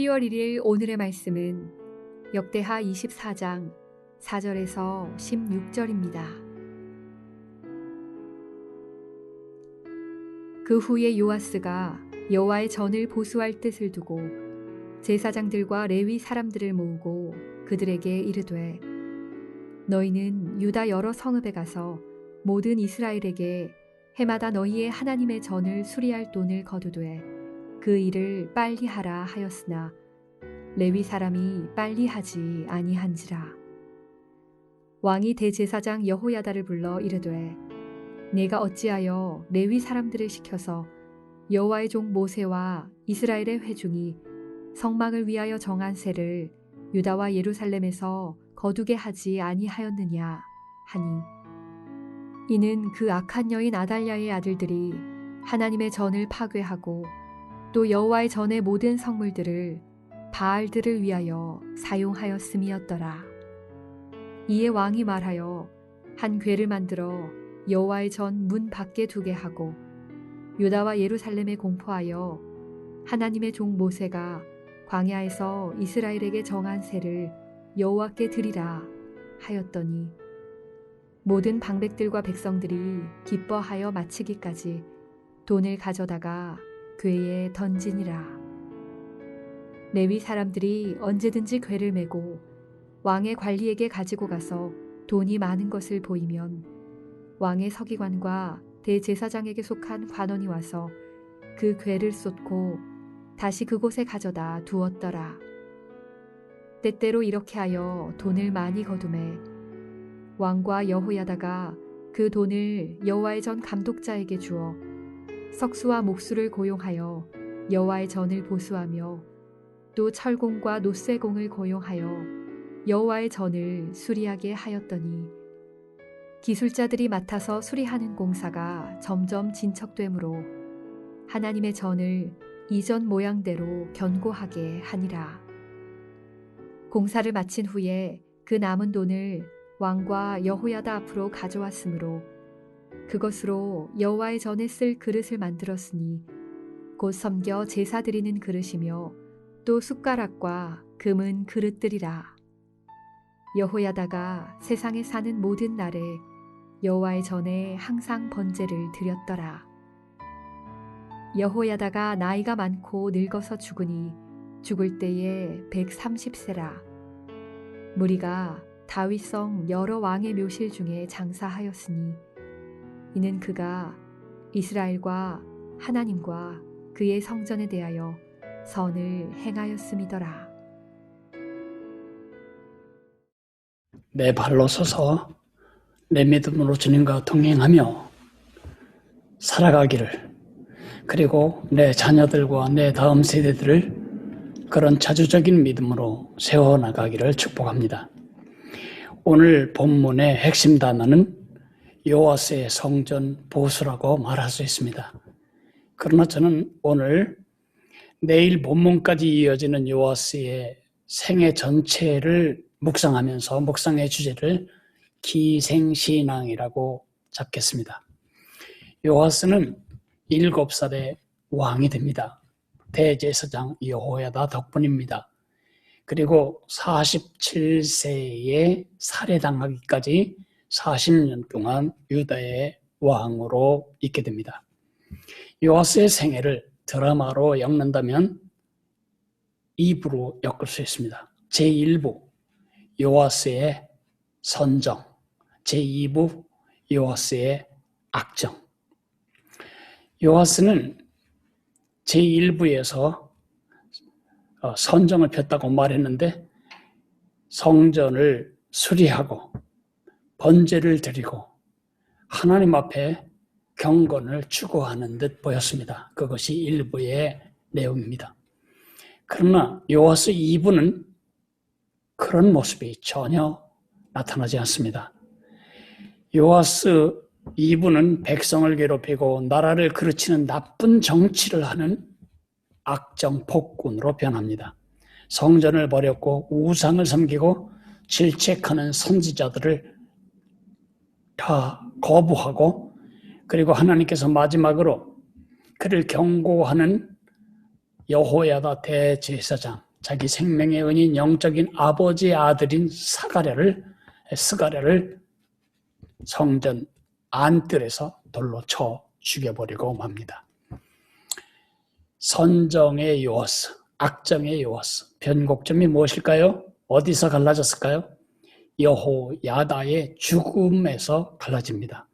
12월 1일 오늘의 말씀은 역대하 24장 4절에서 16절입니다. 그 후에 요아스가 여호와의 전을 보수할 뜻을 두고 제사장들과 레위 사람들을 모으고 그들에게 이르되 너희는 유다 여러 성읍에 가서 모든 이스라엘에게 해마다 너희의 하나님의 전을 수리할 돈을 거두되 그 일을 빨리 하라 하였으나 레위 사람이 빨리 하지 아니한지라. 왕이 대제사장 여호야다를 불러 이르되 내가 어찌하여 레위 사람들을 시켜서 여호와의 종 모세와 이스라엘의 회중이 성막을 위하여 정한 세를 유다와 예루살렘에서 거두게 하지 아니하였느냐 하니. 이는 그 악한 여인 아달랴의 아들들이 하나님의 전을 파괴하고 또 여호와의 전의 모든 성물들을 바알들을 위하여 사용하였음이었더라. 이에 왕이 말하여 한 궤를 만들어 여호와의 전 문 밖에 두게 하고 유다와 예루살렘에 공포하여 하나님의 종 모세가 광야에서 이스라엘에게 정한 세를 여호와께 드리라 하였더니 모든 방백들과 백성들이 기뻐하여 마치기까지 돈을 가져다가 궤에 던지니라. 레위 사람들이 언제든지 궤를 메고 왕의 관리에게 가지고 가서 돈이 많은 것을 보이면 왕의 서기관과 대제사장에게 속한 관원이 와서 그 궤를 쏟고 다시 그곳에 가져다 두었더라. 때때로 이렇게 하여 돈을 많이 거둠에 왕과 여호야다가 그 돈을 여호와의 전 감독자에게 주어 석수와 목수를 고용하여 여호와의 전을 보수하며 또 철공과 노쇠공을 고용하여 여호와의 전을 수리하게 하였더니 기술자들이 맡아서 수리하는 공사가 점점 진척되므로 하나님의 전을 이전 모양대로 견고하게 하니라. 공사를 마친 후에 그 남은 돈을 왕과 여호야다 앞으로 가져왔으므로 그것으로 여호와의 전에 쓸 그릇을 만들었으니 곧 섬겨 제사 드리는 그릇이며 또 숟가락과 금은 그릇들이라. 여호야다가 세상에 사는 모든 날에 여호와의 전에 항상 번제를 드렸더라. 여호야다가 나이가 많고 늙어서 죽으니 죽을 때에 130세라. 무리가 다윗성 여러 왕의 묘실 중에 장사하였으니 이는 그가 이스라엘과 하나님과 그의 성전에 대하여 선을 행하였음이더라. 내 발로 서서 내 믿음으로 주님과 동행하며 살아가기를 그리고 내 자녀들과 내 다음 세대들을 그런 자주적인 믿음으로 세워나가기를 축복합니다. 오늘 본문의 핵심 단어는 요아스의 성전 보수라고 말할 수 있습니다. 그러나 저는 오늘 내일 본문까지 이어지는 요아스의 생애 전체를 묵상하면서 묵상의 주제를 기생신앙이라고 잡겠습니다. 요아스는 일곱 살의 왕이 됩니다. 대제사장 여호야다 덕분입니다. 그리고 47세에 살해당하기까지 40년 동안 유다의 왕으로 있게 됩니다. 요아스의 생애를 드라마로 엮는다면 2부로 엮을 수 있습니다. 제1부 요아스의 선정, 제2부 요아스의 악정. 요아스는 제1부에서 어, 선정을 폈다고 말했는데 성전을 수리하고 번제를 드리고 하나님 앞에 경건을 추구하는 듯 보였습니다. 그것이 일부의 내용입니다. 그러나 요하스 2부는 그런 모습이 전혀 나타나지 않습니다. 요하스 2부는 백성을 괴롭히고 나라를 그르치는 나쁜 정치를 하는 악정 폭군으로 변합니다. 성전을 버렸고 우상을 섬기고 질책하는 선지자들을 다 거부하고 그리고 하나님께서 마지막으로 그를 경고하는 여호야다 대제사장 자기 생명의 은인 영적인 아버지의 아들인 사가랴를 스가랴를 성전 안뜰에서 돌로 쳐 죽여버리고 맙니다. 선정의 요어스, 악정의 요어스, 변곡점이 무엇일까요? 어디서 갈라졌을까요? 여호 야다의 죽음에서 갈라집니다.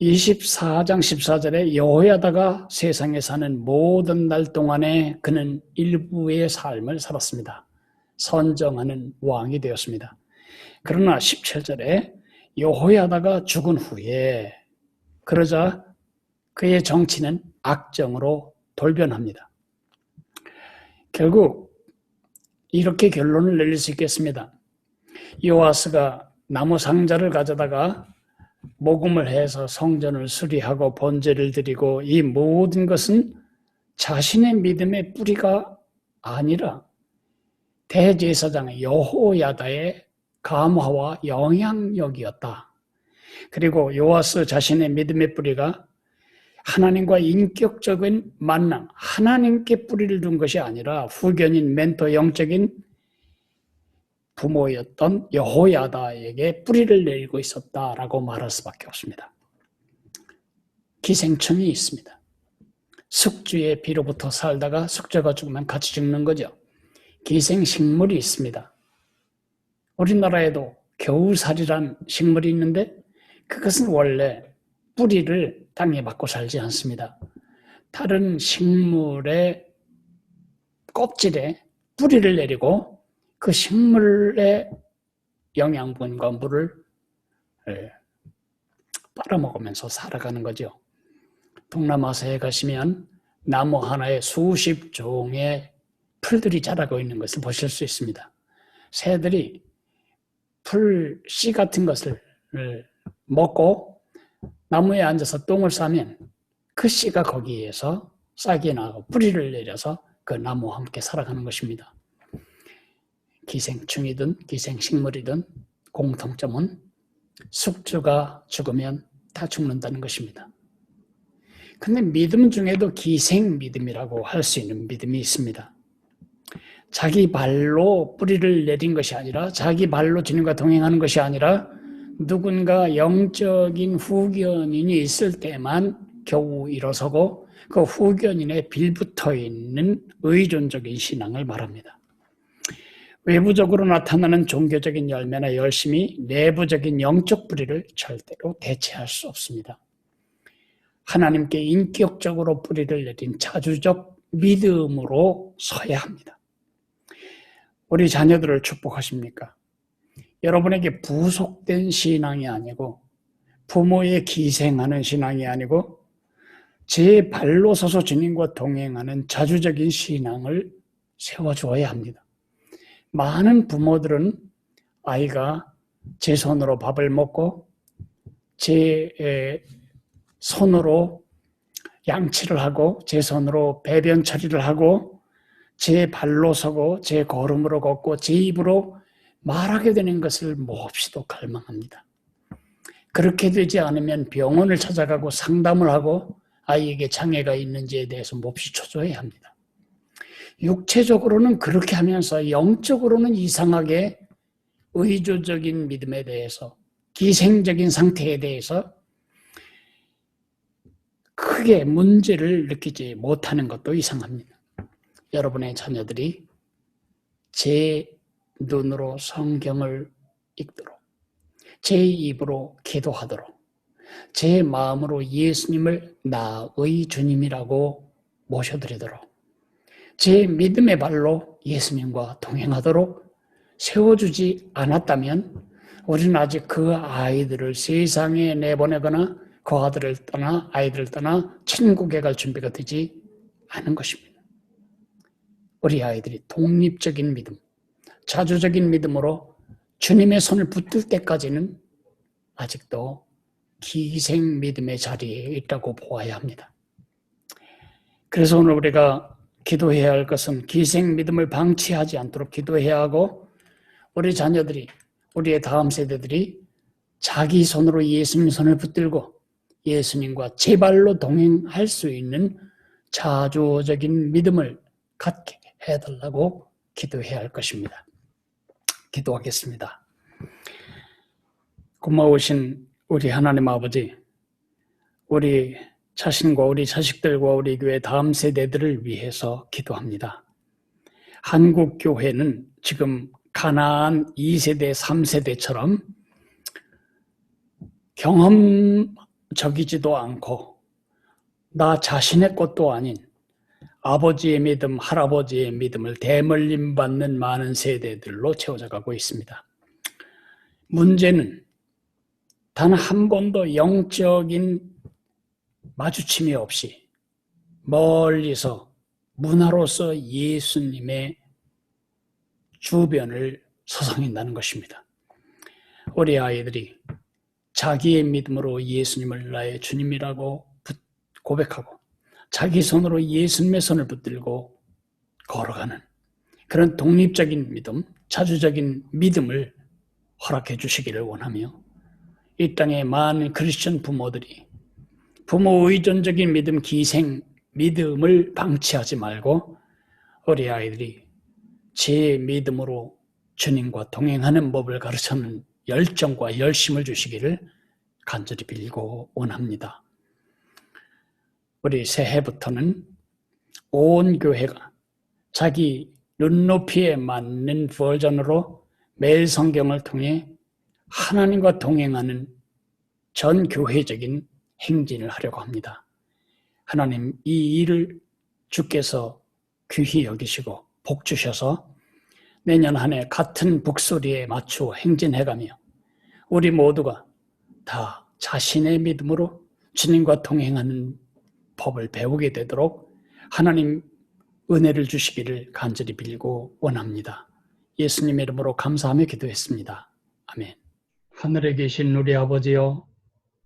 24장 14절에 여호야다가 세상에 사는 모든 날 동안에 그는 일부의 삶을 살았습니다. 선정하는 왕이 되었습니다. 그러나 17절에 여호야다가 죽은 후에 그러자 그의 정치는 악정으로 돌변합니다. 결국 이렇게 결론을 내릴 수 있겠습니다. 요아스가 나무 상자를 가져다가 모금을 해서 성전을 수리하고 번제를 드리고 이 모든 것은 자신의 믿음의 뿌리가 아니라 대제사장 여호야다의 감화와 영향력이었다. 그리고 요아스 자신의 믿음의 뿌리가 하나님과 인격적인 만남, 하나님께 뿌리를 둔 것이 아니라 후견인 멘토 영적인 부모였던 여호야다에게 뿌리를 내리고 있었다라고 말할 수밖에 없습니다. 기생충이 있습니다. 숙주의 비로부터 살다가 숙주가 죽으면 같이 죽는 거죠. 기생식물이 있습니다. 우리나라에도 겨우살이란 식물이 있는데 그것은 원래 뿌리를 땅에 맞고 살지 않습니다. 다른 식물의 껍질에 뿌리를 내리고 그 식물의 영양분과 물을 예, 빨아먹으면서 살아가는 거죠. 동남아시아에 가시면 나무 하나에 수십 종의 풀들이 자라고 있는 것을 보실 수 있습니다. 새들이 풀 씨 같은 것을 먹고 나무에 앉아서 똥을 싸면 그 씨가 거기에서 싹이 나고 뿌리를 내려서 그 나무와 함께 살아가는 것입니다. 기생충이든 기생식물이든 공통점은 숙주가 죽으면 다 죽는다는 것입니다. 근데 믿음 중에도 기생 믿음이라고 할 수 있는 믿음이 있습니다. 자기 발로 뿌리를 내린 것이 아니라 자기 발로 주님과 동행하는 것이 아니라 누군가 영적인 후견인이 있을 때만 겨우 일어서고 그 후견인에 빌붙어 있는 의존적인 신앙을 말합니다. 외부적으로 나타나는 종교적인 열매나 열심이 내부적인 영적 뿌리를 절대로 대체할 수 없습니다. 하나님께 인격적으로 뿌리를 내린 자주적 믿음으로 서야 합니다. 우리 자녀들을 축복하십니까? 여러분에게 부속된 신앙이 아니고 부모의 기생하는 신앙이 아니고 제 발로 서서 주님과 동행하는 자주적인 신앙을 세워주어야 합니다. 많은 부모들은 아이가 제 손으로 밥을 먹고 제 손으로 양치를 하고 제 손으로 배변 처리를 하고 제 발로 서고 제 걸음으로 걷고 제 입으로 말하게 되는 것을 몹시도 갈망합니다. 그렇게 되지 않으면 병원을 찾아가고 상담을 하고 아이에게 장애가 있는지에 대해서 몹시 초조해야 합니다. 육체적으로는 그렇게 하면서 영적으로는 이상하게 의조적인 믿음에 대해서 기생적인 상태에 대해서 크게 문제를 느끼지 못하는 것도 이상합니다. 여러분의 자녀들이 제 눈으로 성경을 읽도록, 제 입으로 기도하도록, 제 마음으로 예수님을 나의 주님이라고 모셔드리도록, 제 믿음의 발로 예수님과 동행하도록 세워주지 않았다면 우리는 아직 그 아이들을 세상에 내보내거나 그 아들을 떠나 아이들을 떠나 천국에 갈 준비가 되지 않은 것입니다. 우리 아이들이 독립적인 믿음, 자주적인 믿음으로 주님의 손을 붙들 때까지는 아직도 기생 믿음의 자리에 있다고 보아야 합니다. 그래서 오늘 우리가 기도해야 할 것은 기생 믿음을 방치하지 않도록 기도해야 하고 우리 자녀들이 우리의 다음 세대들이 자기 손으로 예수님 손을 붙들고 예수님과 제 발로 동행할 수 있는 자조적인 믿음을 갖게 해달라고 기도해야 할 것입니다. 기도하겠습니다. 고마우신 우리 하나님 아버지, 우리 자신과 우리 자식들과 우리 교회 다음 세대들을 위해서 기도합니다. 한국 교회는 지금 가나안 2세대, 3세대처럼 경험적이지도 않고 나 자신의 것도 아닌 아버지의 믿음, 할아버지의 믿음을 대물림 받는 많은 세대들로 채워져 가고 있습니다. 문제는 단 한 번도 영적인 마주침이 없이 멀리서 문화로서 예수님의 주변을 서성인다는 것입니다. 우리 아이들이 자기의 믿음으로 예수님을 나의 주님이라고 고백하고 자기 손으로 예수님의 손을 붙들고 걸어가는 그런 독립적인 믿음, 자주적인 믿음을 허락해 주시기를 원하며 이 땅의 많은 크리스천 부모들이 부모 의존적인 믿음, 기생 믿음을 방치하지 말고 우리 아이들이 제 믿음으로 주님과 동행하는 법을 가르치는 열정과 열심을 주시기를 간절히 빌고 원합니다. 우리 새해부터는 온 교회가 자기 눈높이에 맞는 버전으로 매일 성경을 통해 하나님과 동행하는 전 교회적인 행진을 하려고 합니다. 하나님 이 일을 주께서 귀히 여기시고 복 주셔서 내년 한 해 같은 북소리에 맞추어 행진해가며 우리 모두가 다 자신의 믿음으로 주님과 동행하는 법을 배우게 되도록 하나님 은혜를 주시기를 간절히 빌고 원합니다. 예수님 이름으로 감사하며 기도했습니다. 아멘. 하늘에 계신 우리 아버지여